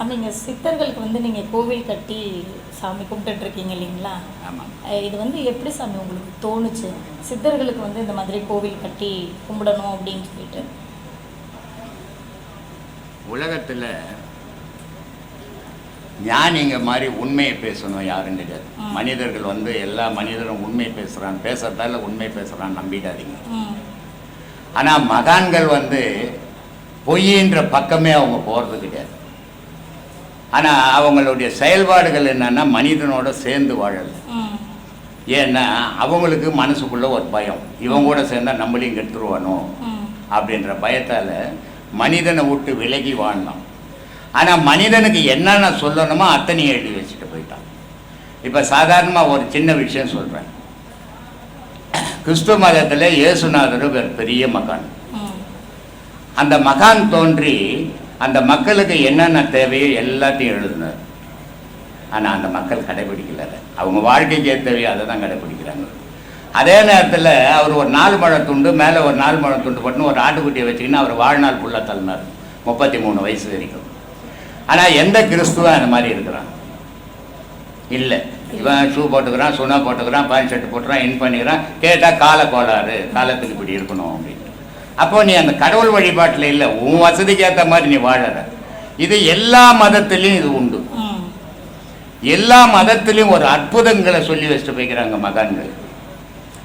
சாமிங்க சித்தர்களுக்கு வந்து நீங்கள் கோவில் கட்டி சாமி கும்பிட்டுட்டு இருக்கீங்க இல்லைங்களா ஆமாம் இது வந்து எப்படி சாமி உங்களுக்கு தோணுச்சு? சித்தர்களுக்கு வந்து இந்த மாதிரி கோவில் கட்டி கும்பிடணும் அப்படின்னு சொல்லிட்டு. உலகத்தில் ஞானிங்க மாதிரி உண்மையை பேசணும் யாரும் ம். மனிதர்கள் வந்து எல்லா மனிதரும் உண்மை பேசுகிறான் பேசுறதால உண்மை பேசுகிறான் நம்பிடாதீங்க. ஆனால் மகான்கள் வந்து பொய்யின்ற பக்கமே அவங்க போகிறது கிடையாது. ஆனால் அவங்களுடைய செயல்பாடுகள் என்னன்னா மனிதனோட சேர்ந்து வாழல ஏன்னா அவங்களுக்கு மனசுக்குள்ள ஒரு பயம். இவங்க கூட சேர்ந்தா நம்மளையும் கெடுத்துருவானோ அப்படின்ற பயத்தால் மனிதனை விட்டு விலகி வாழ்ந்தான் ஆனால் மனிதனுக்கு என்னென்ன சொல்லணுமோ அத்தனையும் எழுதி வச்சுட்டு போயிட்டான். இப்போ சாதாரணமாக ஒரு சின்ன விஷயம் சொல்கிறேன் கிறிஸ்துவ மதத்தில் இயேசுநாதர் ஒரு பெரிய மகான். அந்த மகான் தோன்றி அந்த மக்களுக்கு என்னென்ன தேவையோ எல்லாத்தையும் எழுதினார். ஆனால் அந்த மக்கள் கடைபிடிக்கல அதை. அவங்க வாழ்க்கைக்கு தேவையோ அதை தான் கடைபிடிக்கிறாங்க. அதே நேரத்தில் அவர் ஒரு நாலு மழை துண்டு மேலே ஒரு நாலு மழை துண்டு போட்டுன்னு ஒரு ஆட்டுக்குட்டியை வச்சுக்கின்னு அவர் வாழ்நாள் ஃபுல்லாக தள்ளினார். முப்பத்தி மூணு வயசு வரைக்கும். ஆனால் எந்த கிறிஸ்துவம் அந்த மாதிரி இருக்கிறான்? இல்லை. இவன் ஷூ போட்டுக்கிறான் சுனா போட்டுக்கிறான் பேண்ட் ஷர்ட் போட்டுக்கிறான் இன் பண்ணிக்கிறான். கேட்டால் கால கோளாறு காலத்துக்கு இப்படி இருக்கணும் அப்படின்னு. அப்போ நீ அந்த கடவுள் வழிபாட்டில் இல்லை உன் வசதிக்கு ஏற்ற மாதிரி நீ வாழற. இது எல்லா மதத்திலையும் இது உண்டு. எல்லா மதத்திலையும் ஒரு அற்புதங்களை சொல்லி வச்சுட்டு போய்க்கிறாங்க மகான்கள்.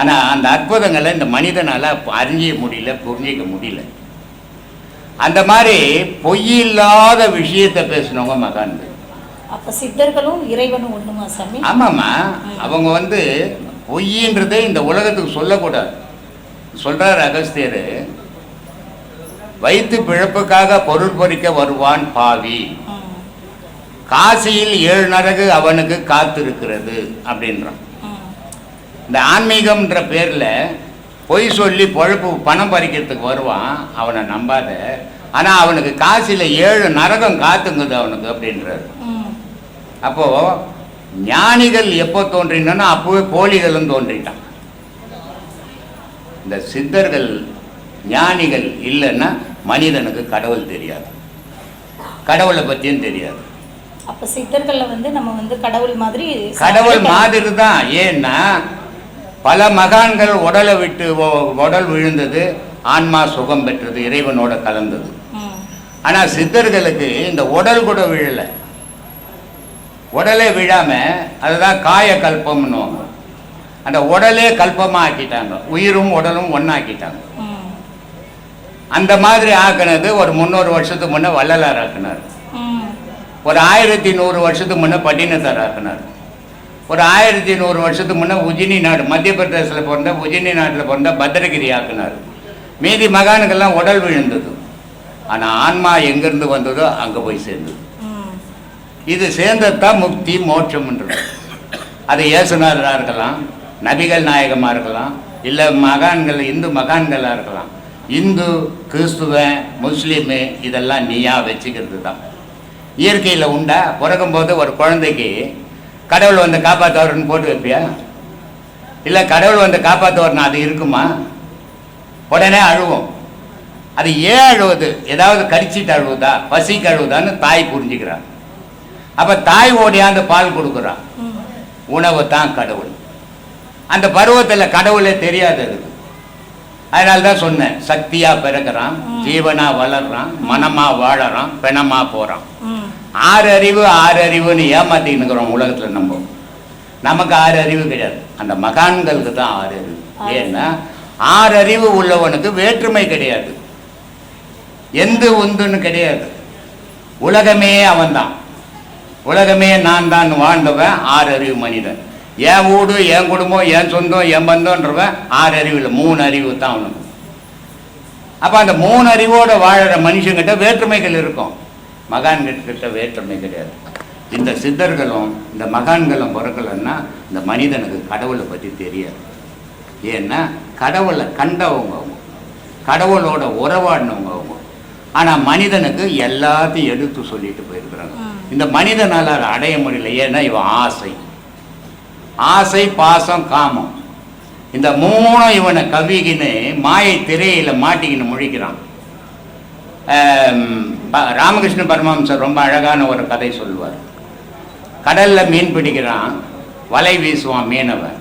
ஆனால் அந்த அற்புதங்களை இந்த மனிதனால் அறிஞ்சிக்க முடியல புரிஞ்சிக்க முடியல. அந்த மாதிரி பொய்யில்லாத விஷயத்தை பேசினவங்க மகான்கள். அப்போ சித்தர்களும் இறைவனும் சாமி? ஆமாம்மா. அவங்க வந்து பொய்யின்றதை இந்த உலகத்துக்கு சொல்லக்கூடாது. சொல்றார் அகஸ்தியர் வைத்து பிழப்புக்காக பொருள் பொறிக்க வருவான் பாவி. காசியில் ஏழு நரகு அவனுக்கு காத்திருக்கிறது அப்படின்றான். இந்த ஆன்மீகம்ன்ற பேரில் பொய் சொல்லி பொழப்பு பணம் பறிக்கிறதுக்கு வருவான் அவனை நம்பாத. ஆனால் அவனுக்கு காசியில் ஏழு நரகம் காத்துங்குது அவனுக்கு அப்படின்றாரு. அப்போ ஞானிகள் எப்போ தோன்றினோன்னா அப்போவே போலிகளும் தோன்றிட்டான். இந்த சித்தர்கள் ஞானிகள் இல்லைன்னா மனிதனுக்கு கடவுள் தெரியாது. கடவுளை பற்றியும் தெரியாது. அப்போ சித்தர்களை வந்து நம்ம வந்து கடவுள் மாதிரி கடவுள் மாதிரி தான் ஏன்னா பல மகான்கள் உடலை விட்டு உடல் விழுந்தது ஆன்மா சுகம் பெற்றது இறைவனோட கலந்தது. ஆனால் சித்தர்களுக்கு இந்த உடல் கூட விழலை. உடலே விழாம அதுதான் காய கல்பம்னுவாங்க. அந்த உடலே கல்பமாக ஆக்கிட்டாங்க உயிரும் உடலும் ஒன்றாக்கிட்டாங்க அந்த மாதிரி ஆக்குனது ஒரு முந்நூறு வருஷத்துக்கு முன்னே வள்ளலார் ஆக்குனார். ஒரு ஆயிரத்தி நூறு வருஷத்துக்கு முன்னே பட்டினத்தார் ஆக்குனார். ஒரு ஆயிரத்தி நூறு வருஷத்துக்கு முன்னே உஜினி நாடு மத்திய பிரதேசத்தில் பிறந்த உஜினி நாட்டில் பிறந்த பத்திரகிரி ஆக்குனார். மீதி மகானுக்கெல்லாம் உடல் விழுந்தது. ஆனால் ஆன்மா எங்கேருந்து வந்ததோ அங்கே போய் சேர்ந்தது. இது சேர்ந்தது தான் முக்தி மோட்சம்ன்றது அது இயேசுநாதராக இருக்கலாம் நபிகள் நாயகமாக இருக்கலாம் இல்லை மகான்கள் இந்து மகான்களாக இருக்கலாம். இந்து கிறிஸ்துவன் முஸ்லீமு இதெல்லாம் நீயா வச்சுக்கிறது தான் இயற்கையில் உண்டா? பிறக்கும்போது ஒரு குழந்தைக்கு கடவுள் வந்து காப்பாற்றுவாருன்னு போட்டு வைப்பியா? இல்லை கடவுள் வந்து காப்பாற்றுவார்னு அது இருக்குமா? உடனே அழுவோம். அது ஏன் அழுவுது? ஏதாவது கடிச்சிட்டு அழுவுதா? பசிக்கு அழுவுதான்னு தாய் புரிஞ்சுக்கிறான். அப்போ தாய் ஓடியாந்து பால் கொடுக்குறான். உணவு தான் கடவுள். அந்த பருவத்தில் கடவுளே தெரியாது அதுக்கு. அதனால தான் சொன்னேன் சக்தியா பிறக்கிறான் ஜீவனா வளர்றான் மனமா வாழறான் பிணமா போறான். ம். ஆறு அறிவு ஆறு அறிவுன்னு ஏமாத்தின்னு இருக்கிறோம் உலகத்தில் நம்ம. நமக்கு ஆறு அறிவு கிடையாது. அந்த மகான்களுக்கு தான் ஆறு அறிவு ஏன்னா ஆறு அறிவு உள்ளவனுக்கு வேற்றுமை கிடையாது. எந்த உந்துன்னு கிடையாது. உலகமே அவன்தான். உலகமே நான் தான் வாழ்ந்தவன் ஆறு அறிவு மனிதன். என் வீடு என் குடும்பம் என் சொந்தம் என் பந்தம்ன்றவன் ஆறு அறிவு இல்லை. மூணு அறிவு தான் அவனுக்கு. அப்போ அந்த மூணு அறிவோட வாழற மனுஷங்கிட்ட வேற்றுமைகள் இருக்கும். மகான்கிட்ட வேற்றுமை கிடையாது. இந்த சித்தர்களும் இந்த மகான்களும் பிறக்கலைன்னா இந்த மனிதனுக்கு கடவுளை பற்றி தெரியாது. ஏன்னா கடவுளை கண்டவங்க அவங்க கடவுளோட உறவாடினவங்க அவங்க ஆனால் மனிதனுக்கு எல்லாத்தையும் எடுத்து சொல்லிட்டு போயிருக்கிறாங்க. இந்த மனிதனால் அதை அடைய முடியல. ஏன்னா இவன் ஆசை. ஆசை பாசம் காமம். இந்த மூணும் இவனை கவிகின்னு மாயை திரையில மாட்டிக்கின்னு முழிக்கிறான். ப- ராமகிருஷ்ண பரமஹம்சர் ரொம்ப அழகான ஒரு கதை சொல்லுவார். கடல்ல மீன் பிடிக்கிறான் வலை வீசுவான் மீனவன்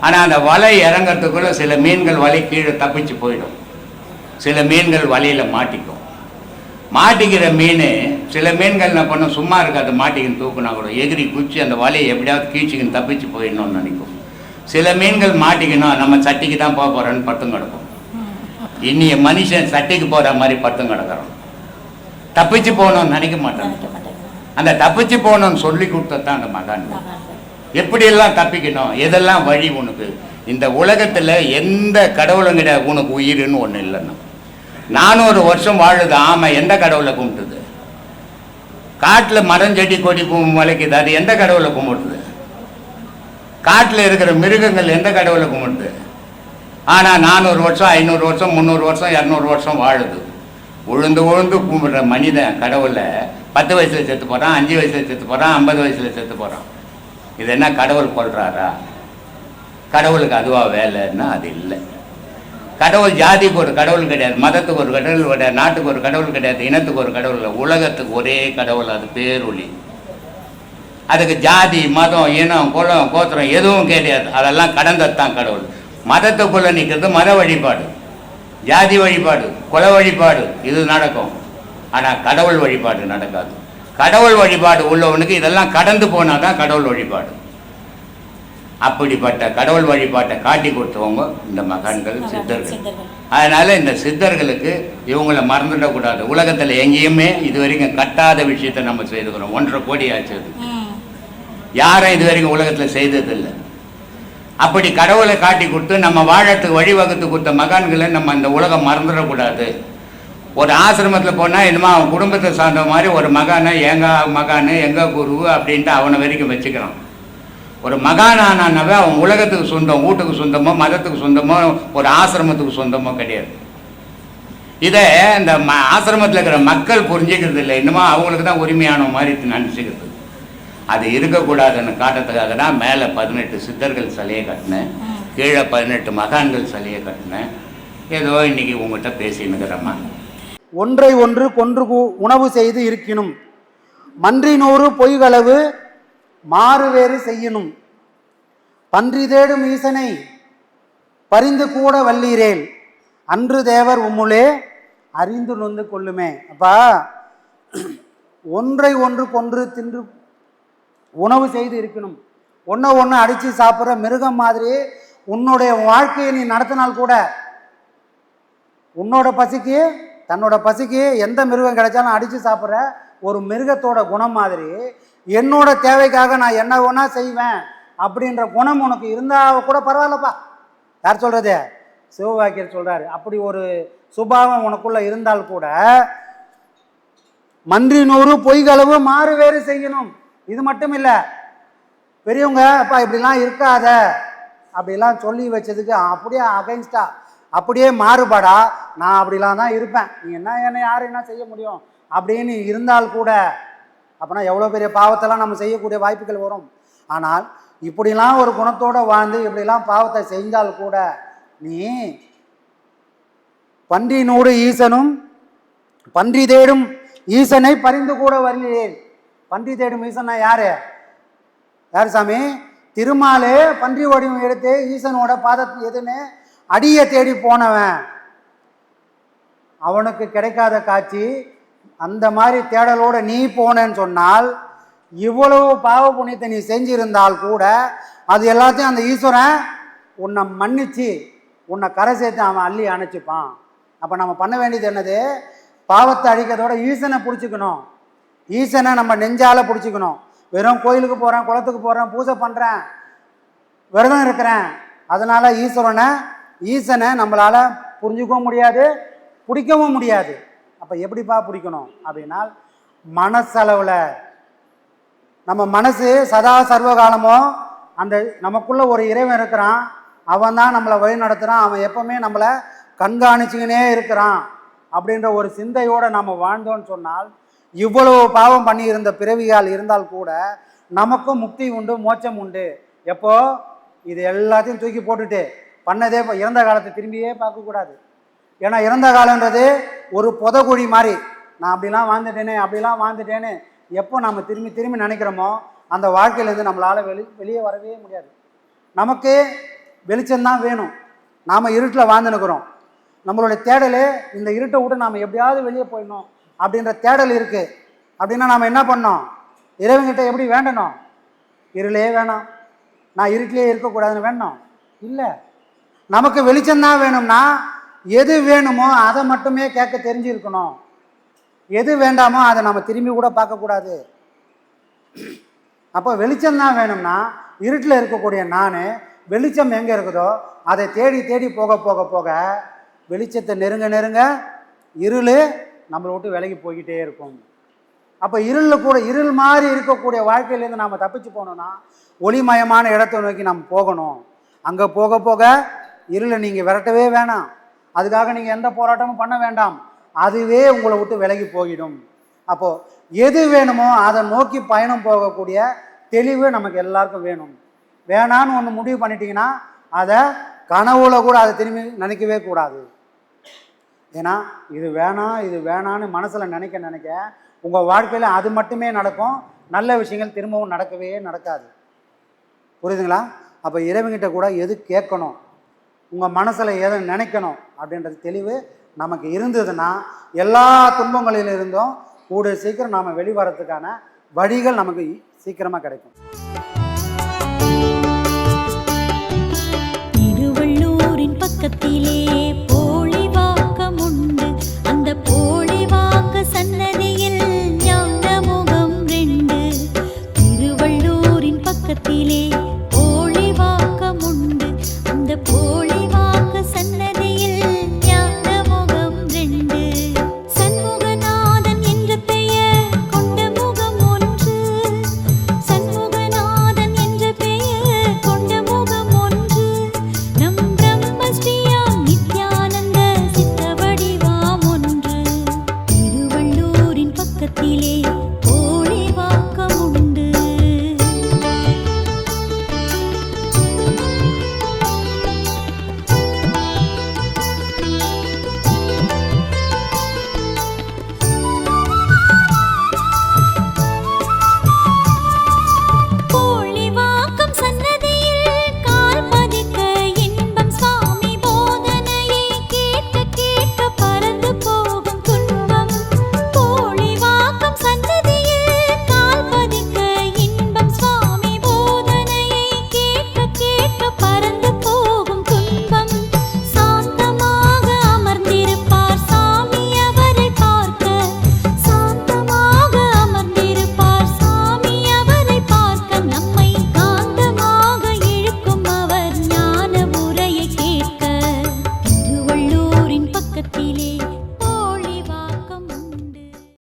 ஆனால் அந்த வலை இறங்கறதுக்குள்ள சில மீன்கள் வலை கீழே தப்பிச்சு போயிடும். சில மீன்கள் வலையில மாட்டிக்கும். மாட்டிக்கிற மீன் சில மீன்கள் என்ன பண்ணும் சும்மா இருக்காது மாட்டிக்கின்னு தூக்குனா கூட. எகிரி குச்சி அந்த வலையை எப்படியாவது கீழ்ச்சிக்கின்னு தப்பிச்சு போயிடணும்னு நினைக்கும். சில மீன்கள் மாட்டிக்கணும் நம்ம சட்டிக்கு தான் போக போறோன்னு பட்டும் கிடக்கும். இன்னிய மனுஷன் சட்டிக்கு போற மாதிரி பட்டும் கிடக்குறோம் தப்பிச்சு போகணும்னு நினைக்க மாட்டான். அந்த தப்பிச்சு போகணும்னு சொல்லி கொடுத்ததான் அந்த மகான். எப்படியெல்லாம் தப்பிக்கணும்? எதெல்லாம் வழி உனக்கு? இந்த உலகத்தில் எந்த கடவுளும் கிடையாது உனக்கு உயிர்னு ஒன்று இல்லைன்னா நானூறு வருஷம் வாழுது ஆமை எந்த கடவுளை கும்பிட்டுது? காட்டில் மரம் செடி கொடி முளைக்குது அது எந்த கடவுளை கும்பிடுது காட்டில் இருக்கிற மிருகங்கள் எந்த கடவுளை கும்பிடுது ஆனால் நானூறு வருஷம் ஐநூறு வருஷம் முந்நூறு வருஷம் இரநூறு வருஷம் வாழுது. உழுந்து உழுந்து கும்பிடுற மனிதன் கடவுளை பத்து வயசில் செத்து போகிறான் அஞ்சு வயசில் செத்து போகிறான் ஐம்பது வயசில் செத்து போகிறான் இது என்ன கடவுள் கொள்றாரா கடவுளுக்கு அதுவாக வேலைன்னா அது இல்லை. கடவுள் ஜாதிக்கு ஒரு கடவுள் கிடையாது மதத்துக்கு ஒரு கடவுள் கிடையாது நாட்டுக்கு ஒரு கடவுள் கிடையாது இனத்துக்கு ஒரு கடவுள் இல்லை. உலகத்துக்கு ஒரே கடவுள் அது பேரொளி. அதுக்கு ஜாதி மதம் இனம் குலம் கோத்திரம் எதுவும் கிடையாது. அதெல்லாம் கடந்தது தான் கடவுள். மதத்துக்குள்ளே நிற்கிறது மத வழிபாடு. ஜாதி வழிபாடு குல வழிபாடு இது நடக்கும். ஆனால் கடவுள் வழிபாடு நடக்காது. கடவுள் வழிபாடு உள்ளவனுக்கு இதெல்லாம் கடந்து போனால் தான் கடவுள் வழிபாடு. அப்படிப்பட்ட கடவுள் வழிபாட்டை காட்டி கொடுத்தவங்க இந்த மகான்கள் சித்தர்கள். அதனால இந்த சித்தர்களுக்கு இவங்களை மறந்துடக்கூடாது. உலகத்தில் எங்கேயுமே இது வரைக்கும் கட்டாத விஷயத்தை நம்ம செய்துக்கிறோம். ஒன்றரை கோடி ஆச்சு யாரும் இது வரைக்கும் உலகத்தில் செய்ததில்லை. அப்படி கடவுளை காட்டி கொடுத்து நம்ம வாழறதுக்கு வழிவகுத்து கொடுத்த மகான்களை நம்ம இந்த உலகம் மறந்துடக்கூடாது. ஒரு ஆசிரமத்தில் போனால் என்னமோ அவன் குடும்பத்தை சார்ந்த மாதிரி ஒரு மகானை எங்க மகானு எங்க குரு அப்படின்ட்டு அவனை வரைக்கும் வச்சுக்கிறான். ஒரு மகானானவன் அவன் உலகத்துக்கு சொந்தம் வீட்டுக்கு சொந்தமோ மதத்துக்கு சொந்தமோ ஒரு ஆசிரமத்துக்கு சொந்தமோ கிடையாது. இதை இந்த ம ஆசிரமத்தில் இருக்கிற மக்கள் புரிஞ்சுக்கிறது இல்லை. இன்னமும் அவங்களுக்கு தான் உரிமையான மாதிரி நினச்சிக்கிறது. அது இருக்கக்கூடாதுன்னு காட்டுறதுக்காக தான் மேலே பதினெட்டு சித்தர்கள் சிலையை கட்டினேன். கீழே பதினெட்டு மகான்கள் சிலையை கட்டினேன். ஏதோ இன்னைக்கு உங்கள்கிட்ட பேசினுக்கிறம்மா ஒன்றை ஒன்று கொன்று உணவு செய்து இருக்கினும் மன்றினூறு பொய்களவு மாறுவேறு செய்யணும் பன்றி தேடும் ஈசனை பரிந்து கூட வல்லீரேல். அன்று தேவர் உம்முளே அறிந்து நொந்து கொள்ளுமே. அப்பா ஒன்றை ஒன்று கொன்று தின்று உணவு செய்து இருக்கணும். ஒன்றை ஒன்று அடித்து சாப்பிட்ற மிருகம் மாதிரி உன்னுடைய வாழ்க்கையை நீ நடத்தினால் கூட உன்னோட பசிக்கு தன்னோட பசிக்கு எந்த மிருகம் கிடைச்சாலும் அடித்து சாப்பிட்ற ஒரு மிருகத்தோட குணம் மாதிரி என்னோட தேவைக்காக நான் என்ன வேணா செய்வேன் அப்படின்ற குணம் உனக்கு இருந்தால் கூட பரவாயில்லப்பா. யார் சொல்கிறது சிவபாக்கியர் சொல்கிறாரு அப்படி ஒரு சுபாவம் உனக்குள்ளே இருந்தால் கூட மன்றி நூறு பொய்களவு மாறு வேறு செய்யணும். இது மட்டும் இல்லை பெரியவங்க அப்பா இப்படிலாம் இருக்காத. அப்படிலாம் சொல்லி வச்சதுக்கு அப்படியே அகைன்ஸ்டா அப்படியே மாறுபாடா. நான் அப்படிலாம் தான் இருப்பேன். நீ என்ன என்ன யார் என்ன செய்ய முடியும்? அப்படின்னு இருந்தால் கூட அப்போனா எவ்வளோ பெரிய பாவத்தெல்லாம் நம்ம செய்யக்கூடிய வாய்ப்புகள் வரும். ஆனால் இப்படிலாம் ஒரு குணத்தோடு வாழ்ந்து இப்படிலாம் பாவத்தை செஞ்சால் கூட நீ பன்றினோடு ஈசனும் பன்றி தேடும் ஈசனை பறிந்து கூட வருகிறேன். பன்றி தேடும் ஈசன்னா யாரு? யார் சாமி? திருமாலே பன்றி வடிவம் எடுத்து ஈசனோட பாதத்து எதுன்னு அடியை தேடி போனவன். அவனுக்கு கிடைக்காத காட்சி அந்த மாதிரி தேடலோடு நீ போனேன்னு சொன்னால் இவ்வளவு பாவ புண்ணியத்தை நீ செஞ்சிருந்தால் கூட அது எல்லாத்தையும் அந்த ஈஸ்வரன் உன்னை மன்னிச்சு உன்னை கரை சேர்த்து அவன் அள்ளி அணைச்சிப்பான். அப்போ நம்ம பண்ண வேண்டியது என்னது? பாவத்தை அழிக்கிறதோட ஈசனை பிடிச்சிக்கணும். ஈசனை நம்ம நெஞ்சால் பிடிச்சிக்கணும். வெறும் கோயிலுக்கு போகிறேன் குளத்துக்கு போகிறேன் பூஜை பண்ணுறேன் விரதம் இருக்கிறேன். அதனால் ஈஸ்வரனை ஈசனை நம்மளால புரிஞ்சுக்கவும் முடியாது பிடிக்கவும் முடியாது. அப்போ எப்படிப்பா பிடிக்கணும்? அப்படின்னா மனசளவில். நம்ம மனசு சதா சர்வகாலமும் அந்த நமக்குள்ள ஒரு இறைவன் இருக்கிறான். அவன் தான் நம்மளை வழி நடத்துகிறான் அவன் எப்பவுமே நம்மளை கண்காணிச்சுக்கினே இருக்கிறான். அப்படின்ற ஒரு சிந்தையோடு நம்ம வாழ்ந்தோன்னு சொன்னால் இவ்வளவு பாவம் பண்ணியிருந்த பிறவியால் இருந்தால் கூட நமக்கும் முக்தி உண்டு மோட்சம் உண்டு. எப்போ? இது எல்லாத்தையும் தூக்கி போட்டுட்டு பண்ணதே இறந்த காலத்தை திரும்பியே பார்க்கக்கூடாது. ஏன்னா இறந்த காலன்றது ஒரு புதகுழி மாதிரி. நான் அப்படிலாம் வாழ்ந்துட்டேனே அப்படிலாம் வாழ்ந்துட்டேன்னு எப்போ நம்ம திரும்பி திரும்பி நினைக்கிறோமோ அந்த வாழ்க்கையிலேருந்து நம்மளால் வெளி வெளியே வரவே முடியாது. நமக்கு வெளிச்சம்தான் வேணும். நாம் இருட்டில் வாழ்ந்துனுக்குறோம் நம்மளுடைய தேடலே இந்த இருட்டை விட்டு நாம் எப்படியாவது வெளியே போயிடணும் அப்படின்ற தேடல் இருக்குது அப்படின்னா நாம் என்ன பண்ணோம் இறைவங்கிட்ட எப்படி வேண்டணும்? இருளே வேணாம். நான் இருட்டிலே இருக்கக்கூடாதுன்னு வேணும் இல்லை. நமக்கு வெளிச்சம்தான் வேணும்னா எது வேணுமோ அதை மட்டுமே கேட்க தெரிஞ்சிருக்கணும். எது வேண்டாமோ அதை நம்ம திரும்பி கூட பார்க்கக்கூடாது. அப்போ வெளிச்சம் தான் வேணும்னா இருட்டில் இருக்கக்கூடிய நான் வெளிச்சம் எங்கே இருக்குதோ அதை தேடி தேடி போக போக போக வெளிச்சத்தை நெருங்க நெருங்க இருள் நம்மளை விட்டு விலகி போய்கிட்டே இருக்கும். அப்போ இருளில் கூட இருள் மாதிரி இருக்கக்கூடிய வாழ்க்கையிலேருந்து நாம் தப்பிச்சு போகணும்னா ஒளிமயமான இடத்தை நோக்கி நம்ம போகணும். அங்கே போக போக இருளை நீங்கள் விரட்டவே வேணாம். அதுக்காக நீங்கள் எந்த போராட்டமும் பண்ண வேண்டாம். அதுவே உங்களை விட்டு விலகி போயிடும். அப்போது எது வேணுமோ அதை நோக்கி பயணம் போகக்கூடிய தெளிவு நமக்கு எல்லாருக்கும் வேணும். வேணான்னு ஒன்று முடிவு பண்ணிட்டீங்கன்னா அதை கனவுல கூட அதை திரும்பி நினைக்கவே கூடாது. ஏன்னா இது வேணாம் இது வேணான்னு மனசில் நினைக்க நினைக்க உங்கள் வாழ்க்கையில் அது மட்டுமே நடக்கும். நல்ல விஷயங்கள் திரும்பவும் நடக்கவே நடக்காது. புரியுதுங்களா? அப்போ இறைவங்கிட்ட கூட எது கேட்கணும்? உங்கள் மனசில் எதை நினைக்கணும் அப்படின்றது தெளிவு நமக்கு இருந்ததுன்னா எல்லா துன்பங்களிலிருந்தும் கூடிய சீக்கிரம் நாம் வெளிவரத்துக்கான வழிகள் நமக்கு சீக்கிரமாக கிடைக்கும். திருவள்ளூரின் பக்கத்திலே